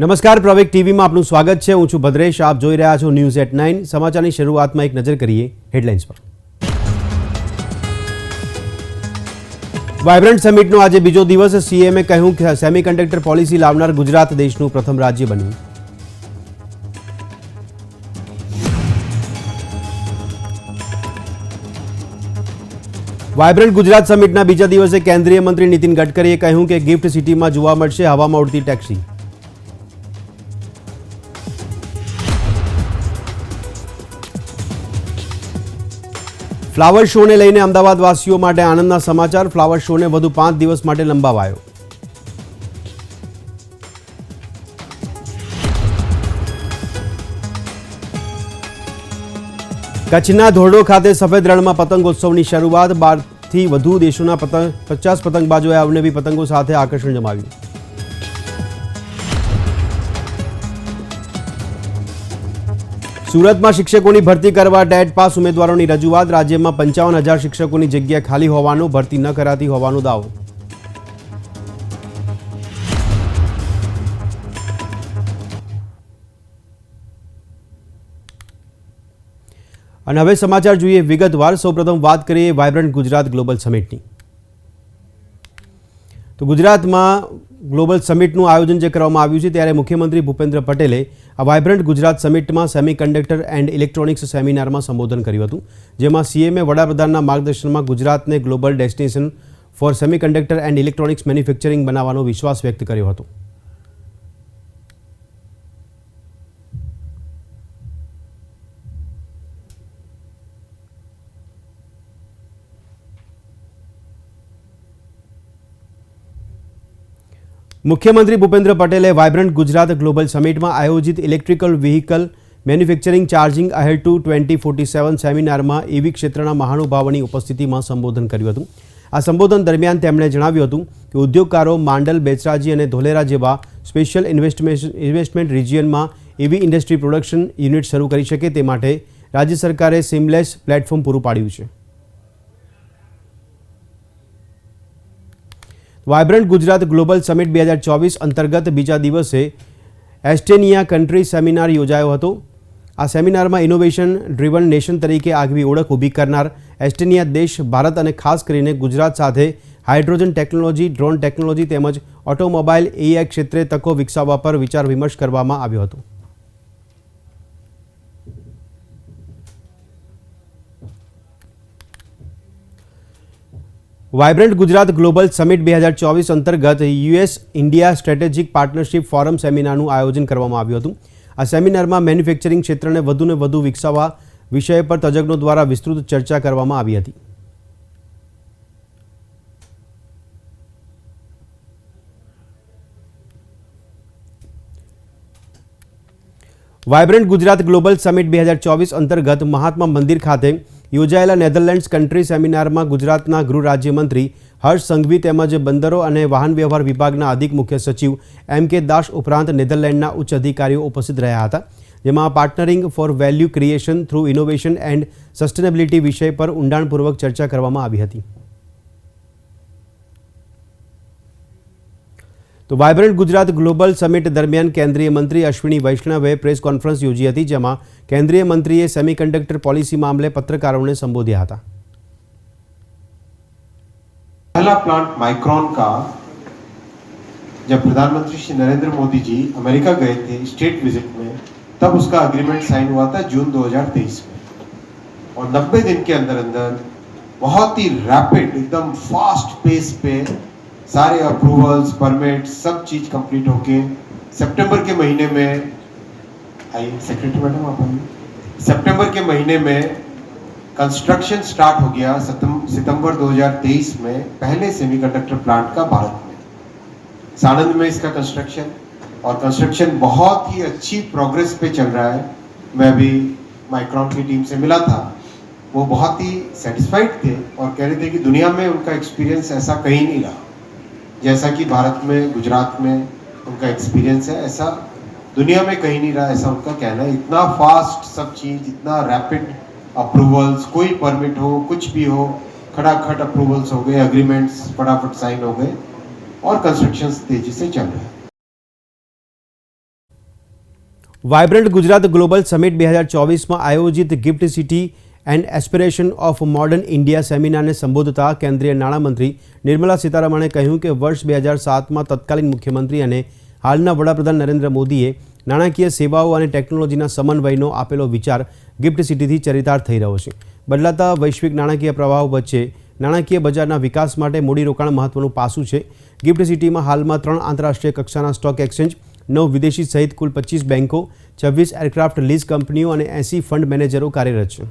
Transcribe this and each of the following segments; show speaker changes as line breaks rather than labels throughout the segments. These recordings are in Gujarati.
નમસ્કાર પ્રવેક ટીવીમાં આપનું સ્વાગત છે. હું છું ભદ્રેશ. આપ જોઈ રહ્યા છો ન્યૂઝ એટ નાઇન. સમાચારની શરૂઆતમાં એક નજર કરીએ હેડલાઇન્સ પર. વાયબ્રન્ટ સમિટનો આજે બીજો દિવસ. સીએમએ કહ્યું કે સેમિકન્ડક્ટર પોલિસી લાવનાર ગુજરાત દેશનું પ્રથમ રાજ્ય બન્યું. વાયબ્રન્ટ ગુજરાત સમિટના બીજા દિવસે કેન્દ્રીય મંત્રી નીતિન ગડકરીએ કહ્યું કે ગિફ્ટ સિટીમાં જોવા મળશે હવામાં ઉડતી ટેક્સી. ફ્લાવર શોને લઈને અમદાવાદ વાસીઓ માટે આનંદના સમાચાર. ફ્લાવર શોને વધુ પાંચ દિવસ માટે લંબાવાયો. કચ્છના ધોરડો ખાતે સફેદ રણમાં પતંગોત્સવની શરૂઆત. બારથી વધુ દેશોના પતંગ, પચાસ પતંગબાજોએ અવનવી પતંગો સાથે આકર્ષણ જમાવ્યું. સુરતમાં શિક્ષકોની ભરતી કરવા ડેટ પાસ ઉમેદવારોની રજૂઆત. રાજ્યમાં પંચાવન હજાર શિક્ષકોની જગ્યા ખાલી હોવાનો, ભરતી ન કરાતી હોવાનો દાવો. અને હવે સમાચાર જોઈએ વિગતવાર. સૌપ્રથમ વાત કરીએ વાયબ્રન્ટ ગુજરાત ગ્લોબલ સમિટની. તો ગુજરાતમાં ગ્લોબલ સમિટનું આયોજન જે કરવામાં આવ્યું છે ત્યારે મુખ્યમંત્રી ભૂપેન્દ્ર પટેલે આ વાયબ્રન્ટ ગુજરાત સમિટમાં સેમિકન્ડક્ટર એન્ડ ઇલેક્ટ્રોનિક્સ સેમિનારમાં સંબોધન કર્યું હતું, જેમાં સીએમએ વડાપ્રધાનના માર્ગદર્શનમાં ગુજરાતને global destination for semiconductor and electronics manufacturing બનાવવાનો વિશ્વાસ વ્યક્ત કર્યો હતો. મુખ્યમંત્રી ભૂપેન્દ્ર પટેલે વાયબ્રન્ટ ગુજરાત ગ્લોબલ સમિટમાં આયોજિત electrical vehicle manufacturing charging ahead to twenty forty seven સેમિનારમાં એવી ક્ષેત્રના મહાનુભાવોની ઉપસ્થિતિમાં સંબોધન કર્યું હતું. આ સંબોધન દરમિયાન તેમણે જણાવ્યું હતું કે ઉદ્યોગકારો માંડલ, બેચરાજી અને ધોલેરા જેવા સ્પેશિયલ ઇન્વેસ્ટમેન્ટ ઇન્વેસ્ટમેન્ટ રિજિયનમાં એવી ઇન્ડસ્ટ્રી પ્રોડક્શન યુનિટ શરૂ કરી શકે તે માટે રાજ્ય સરકારે સિમલેસ પ્લેટફોર્મ પૂરું પાડ્યું છે. વાયબ્રન્ટ ગુજરાત ગ્લોબલ સમિટ બે ચોવીસ અંતર્ગત બીજા દિવસે એસ્ટેનિયા કન્ટ્રી સેમિનાર યોજાયો હતો. આ સેમિનારમાં ઇનોવેશન ડ્રીવન નેશન તરીકે આગવી ઓળખ ઊભી કરનાર એસ્ટેનિયા દેશ, ભારત અને ખાસ કરીને ગુજરાત સાથે હાઇડ્રોજન ટેકનોલોજી, ડ્રોન ટેકનોલોજી તેમજ ઓટોમોબાઈલ એઆઈ ક્ષેત્રે તકો વિકસાવવા પર વિચાર વિમર્શ કરવામાં આવ્યો હતો. વાયબ્રન્ટ ગુજરાત ગ્લોબલ સમિટ બે હજાર ચોવીસ અંતર્ગત US India strategic partnership forum સેમિનારનું આયોજન કરવામાં આવ્યું હતું. આ સેમિનારમાં મેન્યુફેક્ચરિંગ ક્ષેત્રને વધુને વધુ વિકસાવવા વિષય પર તજજ્ઞો દ્વારા વિસ્તૃત ચર્ચા કરવામાં આવી હતી. વાયબ્રન્ટ ગુજરાત ગ્લોબલ સમિટ બે હજાર ચોવીસ અંતર્ગત મહાત્મા મંદિર ખાતે યોજાયેલા નેધરલેન્ડ્સ કન્ટ્રી સેમિનારમાં ગુજરાતના ગૃહ રાજ્યમંત્રી હર્ષ સંઘવી તેમજ બંદરો અને વાહન વ્યવહાર વિભાગના અધિક મુખ્ય સચિવ એમ કે દાસ ઉપરાંત નેધરલેન્ડના ઉચ્ચ અધિકારીઓ ઉપસ્થિત રહ્યા હતા, જેમાં partnering for value creation through innovation and sustainability વિષય પર ઊંડાણપૂર્વક ચર્ચા કરવામાં આવી હતી. તો વાયબ્રન્ટ ગુજરાત ગ્લોબલ સમિટ દરમિયાન કેન્દ્રીય મંત્રી અશ્વિની વૈષ્ણવે પ્રેસ કોન્ફરન્સ યોજી હતી જેમાં કેન્દ્રીય મંત્રીએ સેમિકન્ડક્ટર પોલિસી મામલે પત્રકારોને સંબોધ્યા હતા
पहला प्लांट माइक्रॉन का जब प्रधानमंत्री श्री नरेंद्र मोदी जी अमेरिका गए थे स्टेट विजिट में तब उसका अग्रीमेंट साइन हुआ था जून 2023 में और 90 दिन के अंदर अंदर बहुत ही रैपिड एकदम फास्ट पेस पे सारे अप्रूवल्स परमिट सब चीज़ कंप्लीट होके सितंबर के महीने में आइए सेक्रेटरी मैडम आप सितंबर के महीने में कंस्ट्रक्शन स्टार्ट हो गया सितंबर 2023 में पहले सेमीकंडक्टर प्लांट का भारत में। सानंद में इसका कंस्ट्रक्शन और कंस्ट्रक्शन बहुत ही अच्छी प्रोग्रेस पे चल रहा है। मैं अभी माइक्रॉन की टीम से मिला था। वो बहुत ही सेटिस्फाइड थे और कह रहे थे कि दुनिया में उनका एक्सपीरियंस ऐसा कहीं नहीं रहा। जैसा कि भारत में गुजरात में उनका एक्सपीरियंस है ऐसा दुनिया में कहीं नहीं रहा ऐसा उनका कहना है इतना फास्ट सब चीज इतना रैपिड अप्रूवल्स कोई परमिट हो कुछ भी हो खटाखट अप्रूवल्स हो गए अग्रीमेंट्स फटाफट साइन हो गए और कंस्ट्रक्शन तेजी से चल रहे हैं
વાયબ્રન્ટ ગુજરાત ગ્લોબલ સમિટ બે હજાર ચોવીસમાં આયોજિત gift city and aspiration of modern India સેમિનારને સંબોધતા કેન્દ્રીય નાણામંત્રી નિર્મલા સીતારમણે કહ્યું કે વર્ષ બે હજાર સાતમાં તત્કાલીન મુખ્યમંત્રી અને હાલના વડાપ્રધાન નરેન્દ્ર મોદીએ નાણાકીય સેવાઓ અને ટેકનોલોજીના સમન્વયનો આપેલો વિચાર ગિફ્ટ સિટીથી ચરિતાર્થ થઈ રહ્યો છે. બદલાતા વૈશ્વિક નાણાકીય પ્રવાહો વચ્ચે નાણાકીય બજારના વિકાસ માટે મૂડીરોકાણ મહત્વનું પાસું છે. ગિફ્ટ સિટીમાં હાલમાં ત્રણ આંતરરાષ્ટ્રીય કક્ષાના સ્ટોક એક્સચેન્જ, નવ વિદેશી સહિત કુલ પચીસ બેન્કો છવ્વીસ એરક્રાફ્ટ લીઝ કંપનીઓ અને એંસી ફંડ મેનેજરો કાર્યરત છે.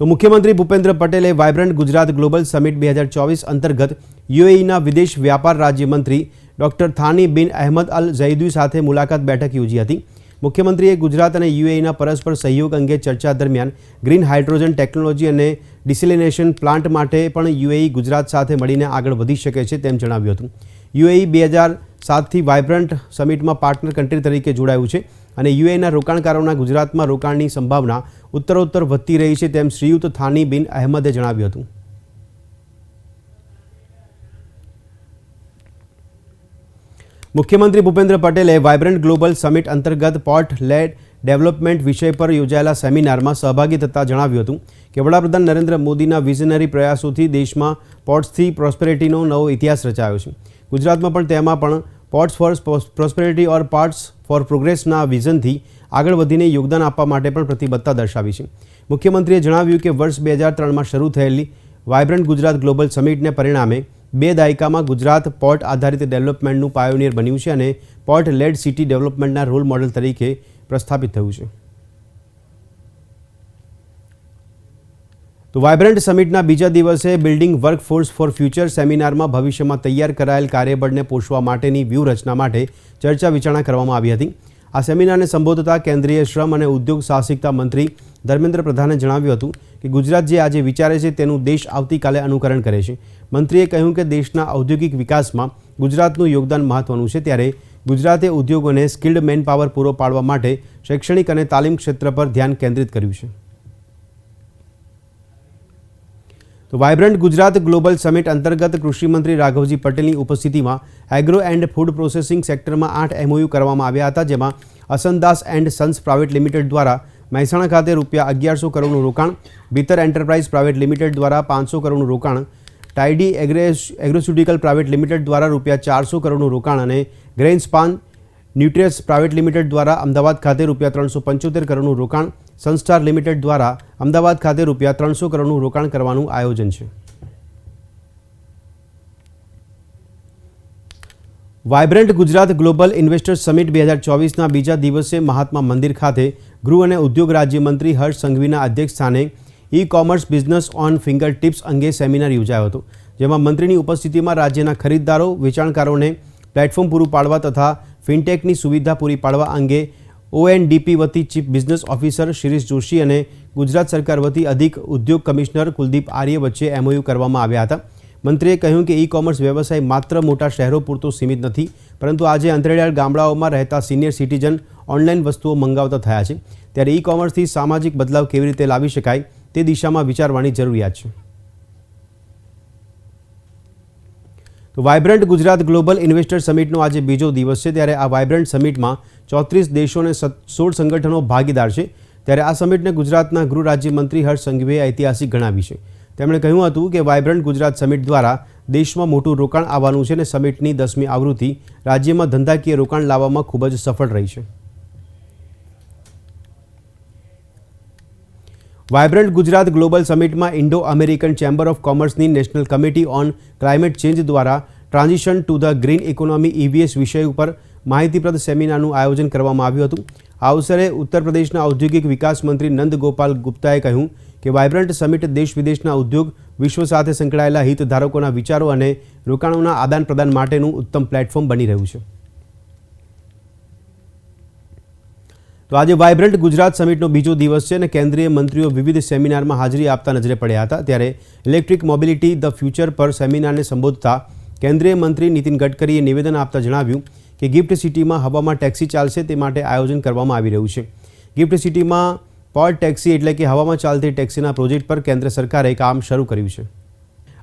તો મુખ્યમંત્રી ભૂપેન્દ્ર પટેલે વાયબ્રન્ટ ગુજરાત ગ્લોબલ સમિટ બે ચોવીસ અંતર્ગત યુએઈના વિદેશ વ્યાપાર રાજ્યમંત્રી ડોક્ટર થાની બિન અહેમદ અલ ઝૈદી સાથે મુલાકાત બેઠક યોજી હતી. મુખ્યમંત્રીએ ગુજરાત અને યુએઈના પરસ્પર સહયોગ અંગે ચર્ચા દરમિયાન ગ્રીન હાઇડ્રોજન ટેકનોલોજી અને ડિસેલિનેશન પ્લાન્ટ માટે પણ યુએઈ ગુજરાત સાથે મળીને આગળ વધી શકે છે તેમ જણાવ્યું હતું. યુએઈ બે હજાર સાતથી વાયબ્રન્ટ સમિટમાં પાર્ટનર કન્ટ્રી તરીકે જોડાયું છે અને યુએઈના રોકાણકારોના ગુજરાતમાં રોકાણની સંભાવના ઉત્તરોત્તર વધતી રહી છે તેમ શ્રીયુત થાની બિન અહેમદે જણાવ્યું હતું. મુખ્યમંત્રી ભૂપેન્દ્ર પટેલે વાયબ્રન્ટ ગ્લોબલ સમિટ અંતર્ગત પોર્ટ લેડ ડેવલપમેન્ટ વિષય પર યોજાયેલા સેમિનારમાં સહભાગી થતાં જણાવ્યું હતું કે વડાપ્રધાન નરેન્દ્ર મોદીના વિઝનરી પ્રયાસોથી દેશમાં પોર્ટ્સથી પ્રોસ્પેરિટીનો નવો ઇતિહાસ રચાયો છે. ગુજરાતમાં પણ તેમાં પણ ports for prosperity or ports for પ્રોગ્રેસના વિઝનથી આગળ વધીને યોગદાન આપવા માટે પણ પ્રતિબદ્ધતા દર્શાવી છે. મુખ્યમંત્રીએ જણાવ્યું કે વર્ષ બે હજાર ત્રણમાં શરૂ થયેલી વાયબ્રન્ટ ગુજરાત ગ્લોબલ સમિટને પરિણામે બે દાયકામાં ગુજરાત પોર્ટ આધારિત ડેવલપમેન્ટનું પાયોનિયર બન્યું છે અને પોર્ટ લેડ સિટી ડેવલપમેન્ટના રોલ મોડેલ તરીકે પ્રસ્થાપિત થયું છે. તો વાયબ્રન્ટ સમિટના બીજા દિવસે બિલ્ડિંગ વર્કફોર્સ ફોર ફ્યુચર સેમિનારમાં ભવિષ્યમાં તૈયાર કરાયેલ કાર્યબળને પોષવા માટેની વ્યૂહરચના માટે ચર્ચા વિચારણા કરવામાં આવી હતી. આ સેમિનારને સંબોધતા કેન્દ્રીય શ્રમ અને ઉદ્યોગ સાહસિકતા મંત્રી ધર્મેન્દ્ર પ્રધાને જણાવ્યું હતું કે ગુજરાત જે આજે વિચારે છે તેનું દેશ આવતીકાલે અનુકરણ કરે છે. મંત્રીએ કહ્યું કે દેશના ઔદ્યોગિક વિકાસમાં ગુજરાતનું યોગદાન મહત્વનું છે ત્યારે ગુજરાતે ઉદ્યોગોને સ્કિલ્ડ મેનપાવર પૂરો પાડવા માટે શૈક્ષણિક અને તાલીમ ક્ષેત્ર પર ધ્યાન કેન્દ્રિત કર્યું છે. તો વાયબ્રન્ટ ગુજરાત ગ્લોબલ સમિટ અંતર્ગત કૃષિમંત્રી રાઘવજી પટેલની ઉપસ્થિતિમાં એગ્રો એન્ડ ફૂડ પ્રોસેસિંગ સેક્ટરમાં આઠ એમઓયુ કરવામાં આવ્યા હતા, જેમાં Asandas and sons private limited દ્વારા મહેસાણા ખાતે રૂપિયા અગિયારસો કરોડનું રોકાણ ભીતર એન્ટરપ્રાઇઝ પ્રાઇવેટ લિમિટેડ દ્વારા પાંચસો કરોડનું રોકાણ, ટાઇડી એગ્રેસ એગ્રોસ્યુટિકલ પ્રાઇવેટ લિમિટેડ દ્વારા રૂપિયા ચારસો કરોડનું રોકાણ અને ગ્રેઇન સ્પાન ન્યુટ્રિયસ પ્રાઇવેટ લિમિટેડ દ્વારા અમદાવાદ ખાતે રૂપિયા ત્રણસો પંચોતેર કરોડનું રોકાણ. સનસ્ટાર લિમિટેડ દ્વારા અમદાવાદ ખાતે રૂપિયા ત્રણસો કરોડનું રોકાણ કરવાનું આયોજન છે. Vibrant Gujarat global investors summit બે હજાર ચોવીસના બીજા દિવસે મહાત્મા મંદિર ખાતે ગૃહ અને ઉદ્યોગ રાજ્યમંત્રી હર્ષ સંઘવીના અધ્યક્ષસ્થાને e commerce business on finger tips અંગે સેમિનાર યોજાયો હતો, જેમાં મંત્રીની ઉપસ્થિતિમાં રાજ્યના ખરીદદારો, વેચાણકારોને પ્લેટફોર્મ પૂરું પાડવા તથા ફિનટેકની સુવિધા પૂરી પાડવા અંગે ઓએનડીપી વતી chief business officer Shirish Joshi અને ગુજરાત સરકાર વતી અધિક ઉદ્યોગ કમિશનર કુલદીપ આર્ય વચ્ચે એમઓયુ કરવામાં આવ્યા હતા. મંત્રીએ કહ્યું કે ઈ કોમર્સ વ્યવસાય માત્ર મોટા શહેરો પૂરતો સીમિત નથી, પરંતુ આજે અંતરિયાળ ગામડાઓમાં રહેતા સિનિયર સિટીઝન ઓનલાઈન વસ્તુઓ મંગાવતા થયા છે. ત્યારે ઈ કોમર્સથી સામાજિક બદલાવ કેવી રીતે લાવી શકાય તે દિશામાં વિચારવાની જરૂરિયાત છે. વાયબ્રન્ટ ગુજરાત ગ્લોબલ ઇન્વેસ્ટર સમિટનો આજે બીજો દિવસ છે. ત્યારે આ વાયબ્રન્ટ સમિટમાં ચોત્રીસ દેશો અને સોળ સંગઠનો ભાગીદાર છે. ત્યારે આ સમિટને ગુજરાતના ગૃહ રાજ્યમંત્રી હર્ષ સંઘવીએ ઐતિહાસિક ગણાવી છે. તેમણે કહ્યું હતું કે વાયબ્રન્ટ ગુજરાત સમિટ દ્વારા દેશમાં મોટું રોકાણ આવવાનું છે અને સમિટની દસમી આવૃત્તિ રાજ્યમાં ધંધાકીય રોકાણ લાવવામાં ખૂબ જ સફળ રહી છે. વાયબ્રન્ટ ગુજરાત ગ્લોબલ સમિટમાં Indo American chamber of કોમર્સની national committee on climate change દ્વારા transition to the green economy EVs વિષય ઉપર માહિતીપ્રદ સેમિનારનું આયોજન કરવામાં આવ્યું હતું. આ અવસરે ઉત્તર પ્રદેશના ઔદ્યોગિક વિકાસ મંત્રી નંદ ગોપાલ ગુપ્તાએ કહ્યું કે વાયબ્રન્ટ સમિટ દેશ વિદેશના ઉદ્યોગ, વિશ્વ સાથે સંકળાયેલા હિતધારકોના વિચારો અને રોકાણોના આદાન પ્રદાન માટેનું ઉત્તમ પ્લેટફોર્મ બની રહ્યું છે. તો આજે વાયબ્રન્ટ ગુજરાત સમિટનો બીજો દિવસ છે અને કેન્દ્રીય મંત્રીઓ વિવિધ સેમિનારમાં હાજરી આપતા નજરે પડ્યા હતા. ત્યારે ઇલેક્ટ્રિક મોબિલિટી ધ ફ્યુચર પર સેમિનારને સંબોધતા કેન્દ્રીય મંત્રી નીતિન ગડકરીએ નિવેદન આપતા જણાવ્યું કે ગિફ્ટ સિટીમાં હવામાં ટેક્સી ચાલશે તે માટે આયોજન કરવામાં આવી રહ્યું છે. ગિફ્ટ સિટીમાં પોડ ટેક્સી એટલે કે હવામાં ચાલતી ટેક્સીના પ્રોજેક્ટ પર કેન્દ્ર સરકારે કામ શરૂ કર્યું છે.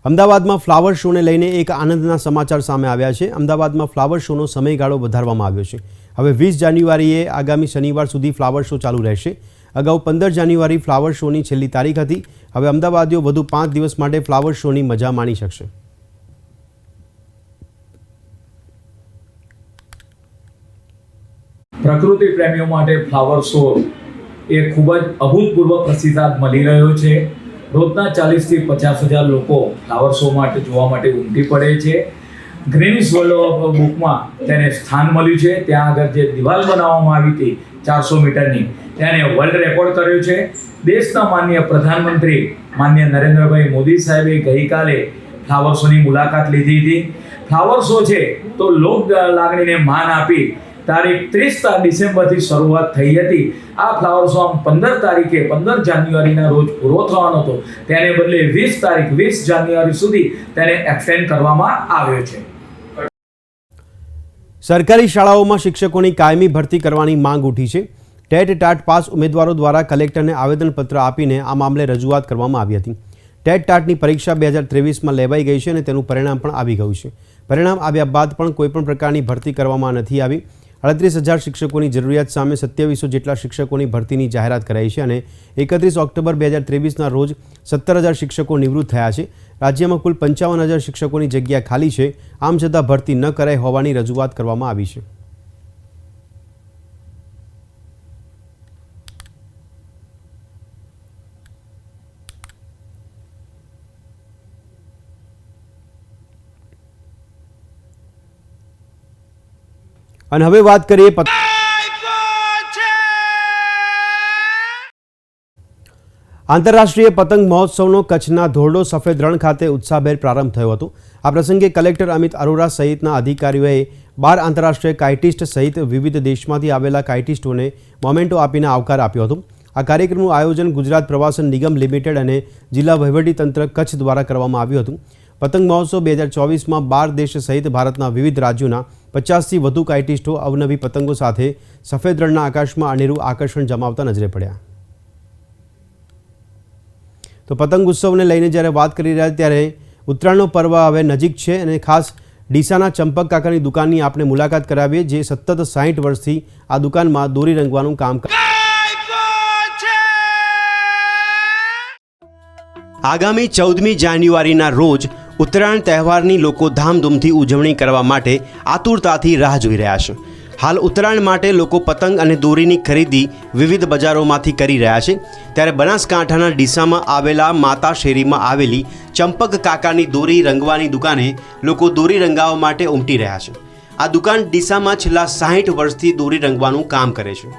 અમદાવાદમાં ફ્લાવર શોને લઈને એક આનંદના સમાચાર સામે આવ્યા છે. અમદાવાદમાં ફ્લાવર શોનો સમયગાળો વધારવામાં આવ્યો છે. હવે વીસ જાન્યુઆરીએ આગામી શનિવાર સુધી ફ્લાવર શો ચાલુ રહેશે. અગાઉ પંદર જાન્યુઆરી ફ્લાવર શોની છેલ્લી તારીખ હતી. હવે અમદાવાદીઓ વધુ પાંચ દિવસ માટે ફ્લાવર શોની મજા માણી શકશે.
પ્રકૃતિ પ્રેમીઓ માટે ફ્લાવર શો એ ખૂબ જ અભૂતપૂર્વ પ્રતિસાદ મળી રહ્યો છે. રોજના ચાલીસથી પચાસ હજાર લોકો ફ્લાવર શો માટે જોવા માટે ઉમટી પડે છે. ગ્રીનિસ વર્લ્ડ બુકમાં તેને સ્થાન મળ્યું છે. ત્યાં આગળ જે દિવાલ બનાવવામાં આવી હતી ચારસો મીટરની, તેને વર્લ્ડ રેકોર્ડ કર્યો છે. દેશના માન્ય પ્રધાનમંત્રી માન્ય નરેન્દ્રભાઈ મોદી સાહેબે ગઈકાલે ફ્લાવર શોની મુલાકાત લીધી હતી. ફ્લાવર શો છે તો લોક લાગણીને માન આપી તારીખ ત્રીસ ડિસેમ્બરથી શરૂઆત થઈ હતી. આ ફ્લાવર શો આમ પંદર તારીખે, પંદર જાન્યુઆરીના રોજ પૂરો થવાનો હતો. તેને બદલે વીસ તારીખ, વીસ જાન્યુઆરી સુધી તેને એક્સટેન્ડ કરવામાં આવ્યો છે.
સરકારી શાળાઓમાં શિક્ષકોની કાયમી ભરતી કરવાની માંગ ઉઠી છે. ટેટ ટાટ પાસ ઉમેદવારો દ્વારા કલેક્ટરને આવેદનપત્ર આપીને આ મામલે રજૂઆત કરવામાં આવી હતી. ટેટ ટાટની પરીક્ષા બે હજાર ત્રેવીસમાં લેવાઈ ગઈ છે અને તેનું પરિણામ પણ આવી ગયું છે. પરિણામ આવ્યા બાદ પણ કોઈપણ પ્રકારની ભરતી કરવામાં નથી આવી. અડત્રીસ હજાર શિક્ષકોની જરૂરિયાત સામે સત્યાવીસો જેટલા શિક્ષકોની ભરતીની જાહેરાત કરાઈ છે અને એકત્રીસ ઓક્ટોબર બે હજાર ત્રેવીસના રોજ સત્તર હજાર શિક્ષકો નિવૃત્ત થયા છે. રાજ્યમાં કુલ પંચાવન હજાર શિક્ષકોની જગ્યા ખાલી છે. આમ છતાં ભરતી ન કરાઈ હોવાની રજૂઆત કરવામાં આવી છે. અને હવે વાત કરીએ આંતરરાષ્ટ્રીય પતંગ મહોત્સવનો કચ્છના ધોરડો સફેદ રણ ખાતે ઉત્સાહભેર પ્રારંભ થયો હતો. આ પ્રસંગે કલેક્ટર અમિત અરોરા સહિતના અધિકારીઓએ બાર આંતરરાષ્ટ્રીય કાઇટિસ્ટ સહિત વિવિધ દેશમાંથી આવેલા કાઇટિસ્ટોને મોમેન્ટો આપીને આવકાર આપ્યો હતો. આ કાર્યક્રમનું આયોજન ગુજરાત પ્રવાસન નિગમ લિમિટેડ અને જિલ્લા વહીવટીતંત્ર કચ્છ દ્વારા કરવામાં આવ્યું હતું. પતંગ મહોત્સવ બે હજાર ચોવીસમાં બાર દેશ સહિત ભારતના વિવિધ રાજ્યોના પચાસથી વધુ કાઇટિસ્ટો અવનવી પતંગો સાથે સફેદ રણના આકાશમાં અનેરું આકર્ષણ જમાવતા નજરે પડ્યા. તો પતંગ ઉત્સવને લઈને જ્યારે વાત કરી રહ્યા ત્યારે ઉત્તરાયણનો પર્વ હવે નજીક છે અને ખાસ ડીસાના ચંપક કાકાની દુકાનની આપણે મુલાકાત કરાવીએ, જે સતત સાહીઠ વર્ષથી આ દુકાનમાં દોરી રંગવાનું કામ કરે આગામી ચૌદમી જાન્યુઆરીના રોજ ઉત્તરાયણ તહેવારની લોકો ધામધૂમથી ઉજવણી કરવા માટે આતુરતાથી રાહ જોઈ રહ્યા છે. હાલ ઉત્તરાયણ માટે લોકો પતંગ અને દોરીની ખરીદી વિવિધ બજારોમાંથી કરી રહ્યા છે. ત્યારે બનાસકાંઠાના ડીસામાં આવેલા માતા શેરીમાં આવેલી ચંપક કાકાની દોરી રંગવાની દુકાને લોકો દોરી રંગાવવા માટે ઉમટી રહ્યા છે. આ દુકાન ડીસામાં છેલ્લા સાહીઠ વર્ષથી દોરી રંગવાનું કામ કરે છે.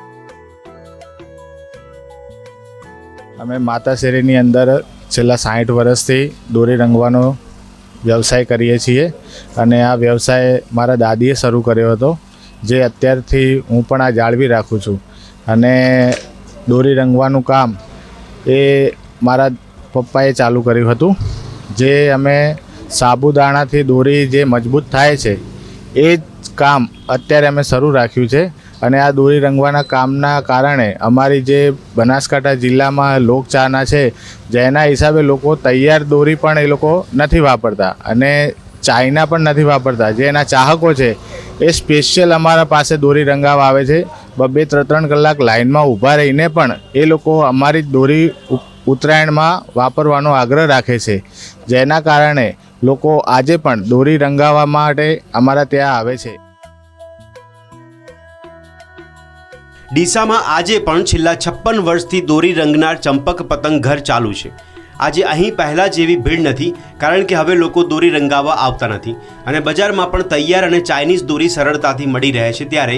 અમે માતા શેરીની અંદર છેલ્લા સાઠ વર્ષથી દોરી રંગવાનો વ્યવસાય કરીએ છીએ અને આ વ્યવસાય મારા દાદીએ શરૂ કર્યો હતો, જે અત્યારથી હું પણ આ જાળવી રાખું છું. અને દોરી રંગવાનું કામ એ મારા પપ્પાએ ચાલુ કર્યું હતું, જે અમે સાબુદાણાથી દોરી જે મજબૂત થાય છે, એ જ કામ અત્યારે અમે શરૂ રાખ્યું છે. અને આ દોરી રંગવાના કામના કારણે અમારી જે બનાસકાંઠા જિલ્લામાં લોકચાહના છે, જેના હિસાબે લોકો તૈયાર દોરી પણ એ લોકો નથી વાપરતા અને ચાઇના પણ નથી વાપરતા. જે એના ચાહકો છે, એ સ્પેશિયલ અમારા પાસે દોરી રંગાવા આવે છે. બબે ત્રણ ત્રણ કલાક લાઇનમાં ઊભા રહીને પણ એ લોકો અમારી દોરી ઉત્તરાયણમાં વાપરવાનો આગ્રહ રાખે છે. જેના કારણે લોકો આજે પણ દોરી રંગાવવા માટે અમારા ત્યાં આવે છે.
ડીસામાં આજે પણ છેલ્લા છપ્પન વર્ષથી દોરી રંગનાર ચંપક પતંગ ઘર ચાલુ છે. આજે અહીં પહેલાં જેવી ભીડ નથી, કારણ કે હવે લોકો દોરી રંગાવવા આવતા નથી અને બજારમાં પણ તૈયાર અને ચાઇનીઝ દોરી સરળતાથી મળી રહે છે ત્યારે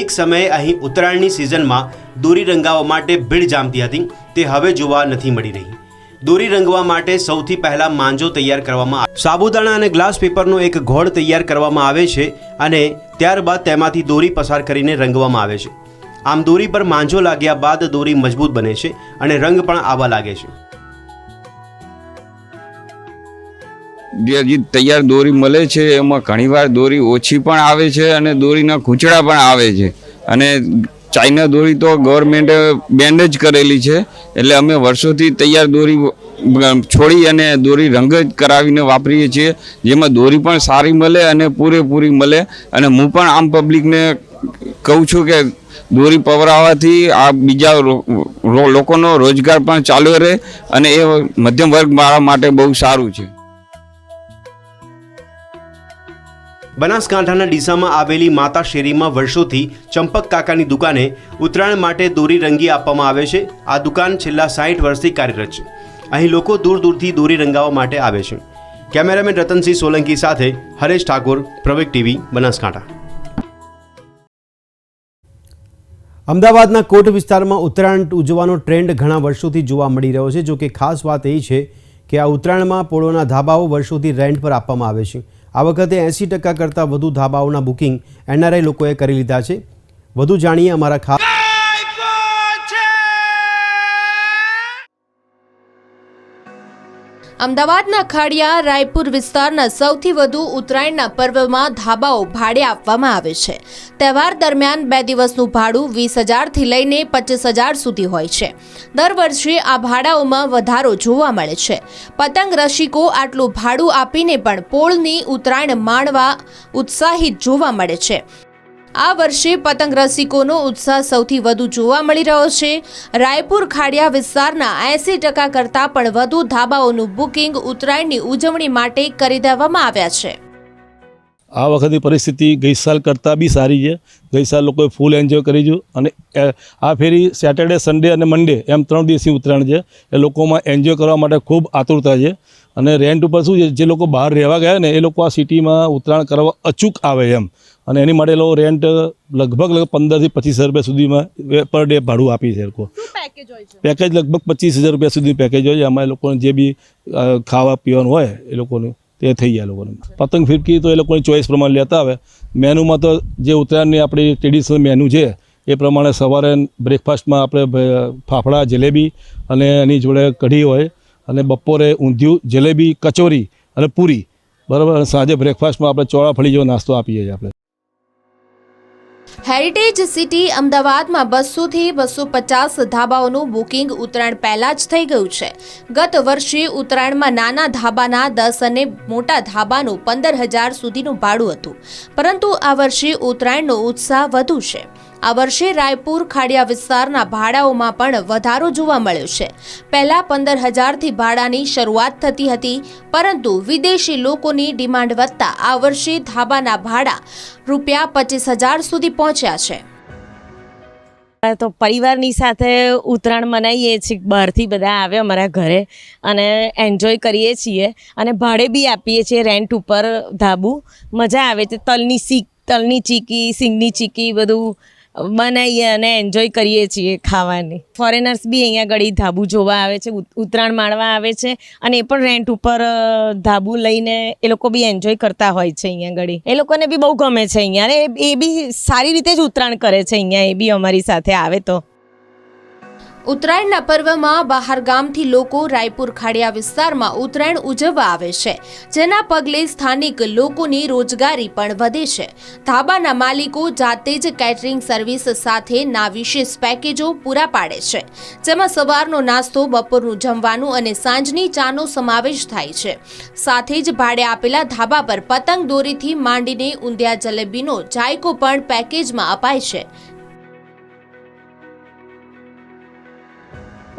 એક સમયે અહીં ઉત્તરાયણની સિઝનમાં દોરી રંગાવવા માટે ભીડ જામતી હતી, તે હવે જોવા નથી મળી રહી. દોરી રંગવા માટે સૌથી પહેલાં માંજો તૈયાર કરવામાં આવે. સાબુદાણા અને ગ્લાસ પેપરનો એક ઘોળ તૈયાર કરવામાં આવે છે અને ત્યારબાદ તેમાંથી દોરી પસાર કરીને રંગવામાં આવે છે. આમ દોરી પર માંજો લાગ્યા બાદ દોરી મજબૂત બને છે અને રંગ પણ આવવા લાગે છે.
જે તૈયાર દોરી મળે છે, એમાં ઘણીવાર દોરી ઓછી પણ આવે છે અને દોરીના ખૂંચડા પણ આવે છે. અને ચાઇના દોરી તો ગવર્મેન્ટે બેન્ડ જ કરેલી છે, એટલે અમે વર્ષોથી તૈયાર દોરી છોડી અને દોરી રંગ જ કરાવીને વાપરીએ છીએ, જેમાં દોરી પણ સારી મળે અને પૂરેપૂરી મળે. અને હું પણ આમ પબ્લિકને કહું છું કે દોરી પવરાવવાથી આ બીજા લોકોનો રોજગાર પણ ચાલુ રહે અને એ મધ્યમ વર્ગ મારા માટે બહુ સારું છે.
બનાસકાંઠાના ડીસામાં આવેલી માતા શેરીમાં વર્ષોથી ચંપક કાકાની દુકાને ઉત્તરાયણ માટે દોરી રંગી આપવામાં આવે છે. આ દુકાન છેલ્લા સાઠ વર્ષથી કાર્યરત છે. અહીં લોકો દૂર દૂરથી દોરી રંગાવવા માટે આવે છે. કેમેરામેન રતનસિંહ સોલંકી સાથે હરેશ ઠાકોર પ્રવેક ટીવી, બનાસકાંઠા. અમદાવાદના કોટ વિસ્તારમાં ઉત્તરાયણ ઉજવવાનો ટ્રેન્ડ ઘણા વર્ષોથી જોવા મળી રહ્યો છે. જો કે ખાસ વાત એ છે કે આ ઉત્તરાયણમાં પોળોના ધાબાઓ વર્ષોથી રેન્ટ પર આપવામાં આવે છે. આ વખતે એંસી ટકા કરતાં વધુ ધાબાઓના બુકિંગ એનઆરઆઈ લોકોએ કરી લીધા છે. વધુ જાણીએ અમારા ખાસ
અમદાવાદના ખાડિયા, રાયપુર વિસ્તારના સૌથી વધુ ઉત્તરાયણના પર્વમાં ધાબાઓ ભાડે આપવામાં આવે છે. તહેવાર દરમિયાન બે દિવસનું ભાડું વીસ હજારથી લઈને પચીસ હજાર સુધી હોય છે. દર વર્ષે આ ભાડાઓમાં વધારો જોવા મળે છે. પતંગ રસિકો આટલું ભાડું આપીને પણ પોળની ઉત્તરાયણ માણવા ઉત્સાહિત જોવા મળે છે. આ વર્ષે પતંગ રસિકોનો ઉત્સાહ સૌથી વધુ જોવા મળી રહ્યો છે. રાયપુર ખાડિયા વિસ્તારના એસી ટકા કરતાં પણ વધુ ધાબાઓનું બુકિંગ ઉત્તરાયણની ઉજવણી માટે કરી દેવામાં આવ્યા છે.
આ વખતની પરિસ્થિતિ ગઈ સાલ કરતાં બી સારી છે. ગઈ સાલ લોકોએ ફૂલ એન્જોય કરીશું અને આ ફેરી સેટરડે સન્ડે અને મંડે એમ ત્રણ દિવસની ઉત્તરાયણ છે. એ લોકોમાં એન્જોય કરવા માટે ખૂબ આતુરતા છે. અને રેન્ટ ઉપર શું છે? જે લોકો બહાર રહેવા ગયા ને એ લોકો આ સિટીમાં ઉત્તરાયણ કરવા અચૂક આવે એમ. અને એની માટે એ લોકો રેન્ટ લગભગ લગભગ પંદરથી પચીસ હજાર રૂપિયા સુધીમાં પર ડે ભાડું આપી છે લોકો. પેકેજ લગભગ પચીસ હજાર રૂપિયા સુધી પેકેજ હોય છે. એ લોકોને જે બી ખાવા પીવાનું હોય એ લોકોનું તે થઈ જાય લોકોને. પતંગ ફિરકી તો એ લોકોની ચોઈસ પ્રમાણે લેતા આવે. મેનુમાં તો જે ઉત્તરાયણની આપણી ટ્રેડિશનલ મેનુ છે એ પ્રમાણે સવારે બ્રેકફાસ્ટમાં આપણે ફાફડા જલેબી અને એની જોડે કઢી હોય અને બપોરે ઊંધિયું જલેબી કચોરી અને પૂરી. બરાબર? અને સાંજે બ્રેકફાસ્ટમાં આપણે ચોળાફળી જેવો નાસ્તો આપીએ છીએ આપણે.
હેરિટેજ સિટી અમદાવાદમાં બસોથી બસો પચાસ ધાબાઓનું બુકિંગ ઉત્તરાયણ પહેલાં જ થઈ ગયું છે. ગત વર્ષે ઉત્તરાયણમાં નાના ધાબાના દસ અને મોટા ધાબાનું પંદર હજાર સુધીનું ભાડું હતું. પરંતુ આ વર્ષે ઉત્તરાયણનો ઉત્સાહ વધુ છે. આ વર્ષે રાયપુર, ખાડિયા વિસ્તારના ભાડાઓમાં પણ વધારો જોવા મળ્યો છે. પહેલા પંદર હજારથી ભાડાની શરૂઆત થતી હતી, પરંતુ વિદેશી લોકોની ડિમાન્ડ વધતા આ વર્ષે ધાબાના ભાડા રૂપિયા પચીસ હજાર સુધી પહોંચ્યા છે.
તો પરિવારની સાથે ઉત્તરાયણ મનાવીએ છીએ, બહારથી બધા આવે અમારા ઘરે અને એન્જોય કરીએ છીએ અને ભાડે બી આપીએ છીએ રેન્ટ ઉપર ધાબુ. મજા આવે છે, તલની સીક તલની ચીકી, સિંગની ચીકી બધું બનાવીએ અને એન્જોય કરીએ છીએ ખાવાની. ફોરેનર્સ બી અહીંયા ગળી ધાબુ જોવા આવે છે ઉત્તરાયણ માણવા આવે છે અને એ પણ રેન્ટ ઉપર ધાબુ લઈને એ લોકો બી એન્જોય કરતા હોય છે અહીંયા ગળી એ લોકોને બી બહુ ગમે છે અહીંયા. અને એ- બી સારી રીતે જ ઉત્તરાયણ કરે છે અહીંયા, એ બી અમારી સાથે આવે તો.
ઉત્તરાયણના પર્વમાં બહાર ગામથી લોકો રાયપુર ખાડિયા વિસ્તારમાં ઉત્તરાયણ ઉજવવા આવે છે. જેના પગલે સ્થાનિક લોકોની રોજગારી પણ વધે છે. ધાબાના માલિકો જાતે જ કેટરિંગ સર્વિસ સાથે ના વિશેષ પેકેજો પૂરા પાડે છે. જેમાં સવારનો નાસ્તો, બપોરનું જમવાનું અને સાંજની ચાનો સમાવેશ થાય છે. સાથે જ ભાડે આપેલા ધાબા પર પતંગ દોરીથી માંડીને ઊંધિયા જલેબીનો જાયકો પણ પેકેજમાં અપાય છે.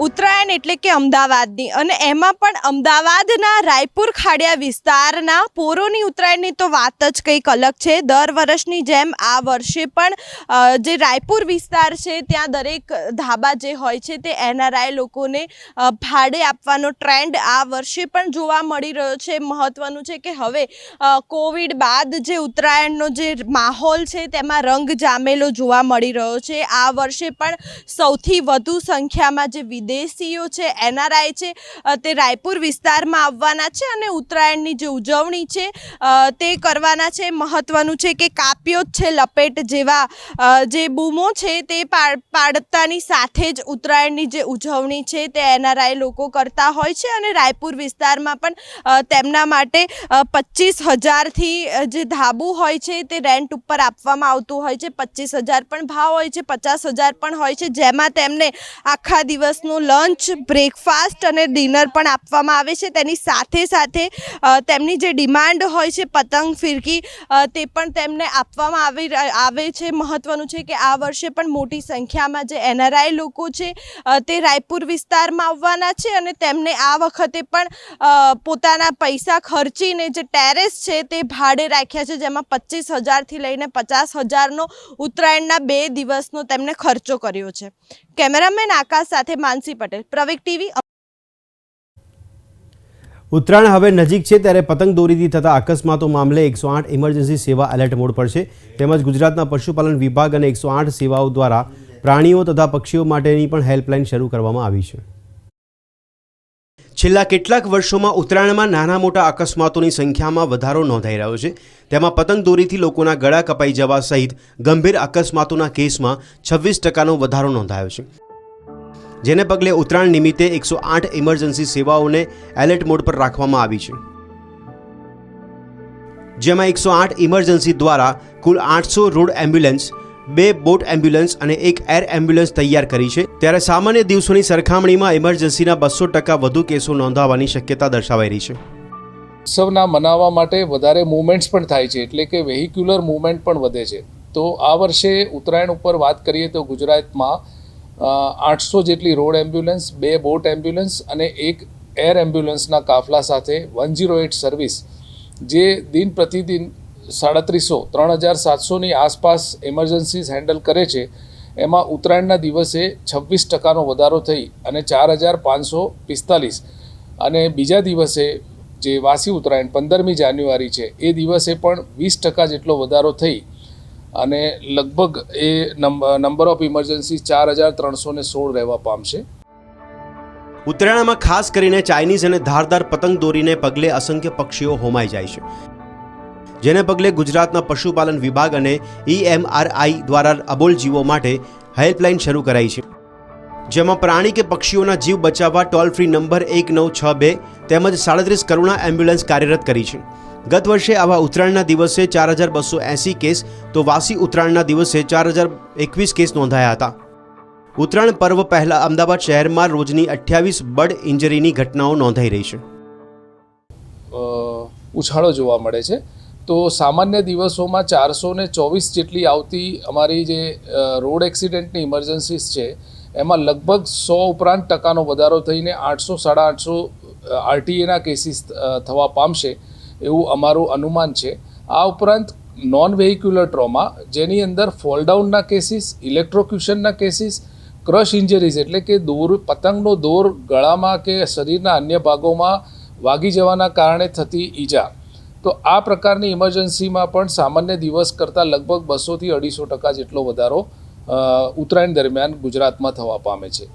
ઉત્તરાયણ એટલે કે અમદાવાદની. અને એમાં પણ અમદાવાદના રાયપુર ખાડિયા વિસ્તારના પોરોની ઉત્તરાયણની તો વાત જ કંઈક અલગ છે. દર વર્ષની જેમ આ વર્ષે પણ જે રાયપુર વિસ્તાર છે, ત્યાં દરેક ધાબા જે હોય છે તે એનઆરઆઈ લોકોને ભાડે આપવાનો ટ્રેન્ડ આ વર્ષે પણ જોવા મળી રહ્યો છે. મહત્વનું છે કે હવે કોવિડ બાદ જે ઉત્તરાયણનો જે માહોલ છે તેમાં રંગ જામેલો જોવા મળી રહ્યો છે. આ વર્ષે પણ સૌથી વધુ સંખ્યામાં જે વિદેશીઓ છે, એનઆરઆઈ છે તે રાયપુર વિસ્તારમાં આવવાના છે અને ઉત્તરાયણની જે ઉજવણી છે તે કરવાના છે. મહત્વનું છે કે કાપ્યો જ છે લપેટ જેવા જે બૂમો છે તે પાડ- પાડતાની સાથે જ ઉત્તરાયણની જે ઉજવણી છે તે એનઆરઆઈ લોકો કરતા હોય છે અને રાયપુર વિસ્તારમાં પણ તેમના માટે પચીસ હજારથી જે ધાબુ હોય છે તે રેન્ટ ઉપર આપવામાં આવતું હોય છે. પચીસ હજાર પણ ભાવ હોય છે, પચાસ હજાર પણ હોય છે. જેમાં તેમને આખા દિવસનો લંચ, બ્રેકફાસ્ટ અને ડિનર પણ આપવામાં આવે છે. તેની સાથે સાથે તેમની જે ડિમાન્ડ હોય છે પતંગ, ફિરકી તે પણ તેમને આપવામાં આવી આવે છે. મહત્વનું છે કે આ વર્ષે પણ મોટી સંખ્યામાં જે એનઆરઆઈ લોકો છે તે રાયપુર વિસ્તારમાં આવવાના છે અને તેમને આ વખતે પણ પોતાના પૈસા ખર્ચીને જે ટેરેસ છે તે ભાડે રાખ્યા છે, જેમાં પચીસ હજારથી લઈને પચાસ હજારનો ઉત્તરાયણના બે દિવસનો તેમણે ખર્ચો કર્યો છે. કેમેરામેન આકાશ સાથે માનસી પટેલ પ્રવિક ટીવી
ઉત્તરાયણ હવે નજીક છે ત્યારે પતંગ દોરીથી થતા અકસ્માતો મામલે એકસો આઠ ઇમરજન્સી સેવા એલર્ટ મોડ પર છે. તેમજ ગુજરાતના પશુપાલન વિભાગ અને એકસો આઠ સેવાઓ દ્વારા પ્રાણીઓ તથા પક્ષીઓ માટેની પણ હેલ્પલાઇન શરૂ કરવામાં આવી છે. છેલ્લા કેટલાક વર્ષોમાં ઉત્તરાયણમાં નાના મોટા અકસ્માતોની સંખ્યામાં વધારો નોંધાઈ રહ્યો છે. તેમાં પતંગ દોરીથી લોકોના ગળા કપાઈ જવા સહિત ગંભીર અકસ્માતોના કેસમાં છવ્વીસ ટકાનો વધારો નોંધાયો છે. જેને પગલે ઉત્તરાયણ નિમિત્તે એકસો આઠ ઇમરજન્સી સેવાઓને એલર્ટ મોડ પર રાખવામાં આવી છે. જેમાં એકસો આઠ ઇમરજન્સી દ્વારા કુલ આઠસો રોડ એમ્બ્યુલન્સ બે બોટ એમ્બ્યુલન્સ અને એક એર એમ્બ્યુલન્સ તૈયાર કરી છે. ત્યારે સામાન્ય દિવસોની સરખામણીમાં ઇમરજન્સીના બસો ટકા વધુ કેસો નોંધાવાની શક્યતા દર્શાવાઈ રહી છે.
ઉત્સવના મનાવવા માટે વધારે મૂવમેન્ટ્સ પણ થાય છે, એટલે કે વેહિક્યુલર મૂવમેન્ટ પણ વધે છે. તો આ વર્ષે ઉત્તરાયણ ઉપર વાત કરીએ તો ગુજરાતમાં આઠસો જેટલી રોડ એમ્બ્યુલન્સ, બે બોટ એમ્બ્યુલન્સ અને એક એર એમ્બ્યુલન્સના કાફલા સાથે વન ઝીરો એટ સર્વિસ, જે દિન પ્રતિદિન સાડત્રીસો, ત્રણ હજાર સાતસોની આસપાસ ઇમરજન્સીઝ હેન્ડલ કરે છે. એમાં ઉત્તરાયણના દિવસે છવ્વીસ ટકાનો વધારો થઈ અને ચાર હજાર પાંચસો પિસ્તાલીસ. અને બીજા દિવસે જે વાસી ઉત્તરાયણ, પંદરમી જાન્યુઆરી છે, એ દિવસે પણ વીસ ટકા જેટલો વધારો થઈ. અને લગભગ એ નંબર ઓફ ઇમરજન્સી ચાર હજાર ત્રણસો ને સોળ રહેવા પામશે.
ઉત્તરાયણમાં ખાસ કરીને ચાઇનીઝ અને ધારદાર પતંગ દોરીને પગલે અસંખ્ય પક્ષીઓ હોમાઈ જાય છે. જેને પગલે ગુજરાતના પશુપાલન વિભાગ અને ઈએમઆરઆઈ દ્વારા અબોલ જીવો માટે હેલ્પલાઇન શરૂ કરાઈ છે. જેમાં પ્રાણી કે પક્ષીઓના જીવ બચાવવા ટોલ ફ્રી નંબર એક નવ છ બે તેમજ સાડત્રીસ કરુણા એમ્બ્યુલન્સ કાર્યરત કરી છે. ગત વર્ષે આવા ઉત્તરાયણના દિવસે ચાર હજાર બસો એંસી કેસ, તો વાસી ઉત્તરાયણના દિવસે ચાર હજાર એકવીસ કેસ નોંધાયા હતા. ઉત્તરાયણ પર્વ પહેલા અમદાવાદ શહેરમાં રોજની અઠ્યાવીસ બર્ડ ઇન્જરીની ઘટનાઓ નોંધાઈ રહી છે.
ઉછાળો જોવા મળે છે. તો સામાન્ય દિવસોમાં ચારસો ને ચોવીસ જેટલી આવતી અમારી જે રોડ એક્સિડન્ટની ઇમરજન્સીસ છે, એમાં લગભગ સો ઉપરાંત ટકાનો વધારો થઈને આઠસો, સાડા આઠસો આરટીએના કેસીસ થવા પામશે. એવું અમારું અનુમાન છે. આ ઉપરાંત નોન વેહિક્યુલર ટ્રોમા જેની અંદર ફોલડાઉનના કેસીસ ઇલેક્ટ્રોક્યુશનના કેસીસ ક્રશ ઇન્જરીઝ એટલે કે દોર, પતંગનો દોર ગળામાં કે શરીરના અન્ય ભાગોમાં વાગી જવાના કારણે થતી ઈજા. તો આ પ્રકારની ઇમરજન્સીમાં પણ સામાન્ય દિવસ કરતાં લગભગ બસોથી અઢીસો ટકા જેટલો વધારો ઉત્તરાયણ દરમિયાન ગુજરાતમાં થવા પામે છે.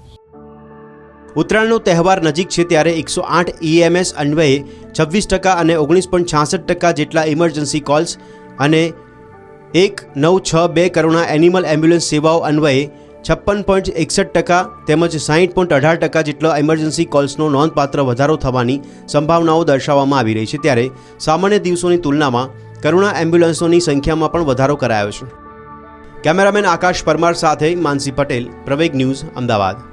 ઉત્તરાયણનો તહેવાર નજીક છે ત્યારે એકસો આઠ ઈએમએસ અન્વયે છવ્વીસ ટકા અને ઓગણીસ પોઈન્ટ છાસઠ ટકા જેટલા ઇમરજન્સી કોલ્સ અને એક નવ છ બે કરુણા એનિમલ એમ્બ્યુલન્સ સેવાઓ અન્વયે છપ્પન પોઈન્ટ એકસઠ ટકા તેમજ સાહીઠ પોઈન્ટ અઢાર ટકા જેટલા ઇમરજન્સી કોલ્સનો નોંધપાત્ર વધારો થવાની સંભાવનાઓ દર્શાવવામાં આવી રહી છે ત્યારે સામાન્ય દિવસોની તુલનામાં કરુણા એમ્બ્યુલન્સોની સંખ્યામાં પણ વધારો કરાયો છે. કેમેરામેન આકાશ પરમાર સાથે માનસી પટેલ, પ્રવેગ ન્યૂઝ, અમદાવાદ.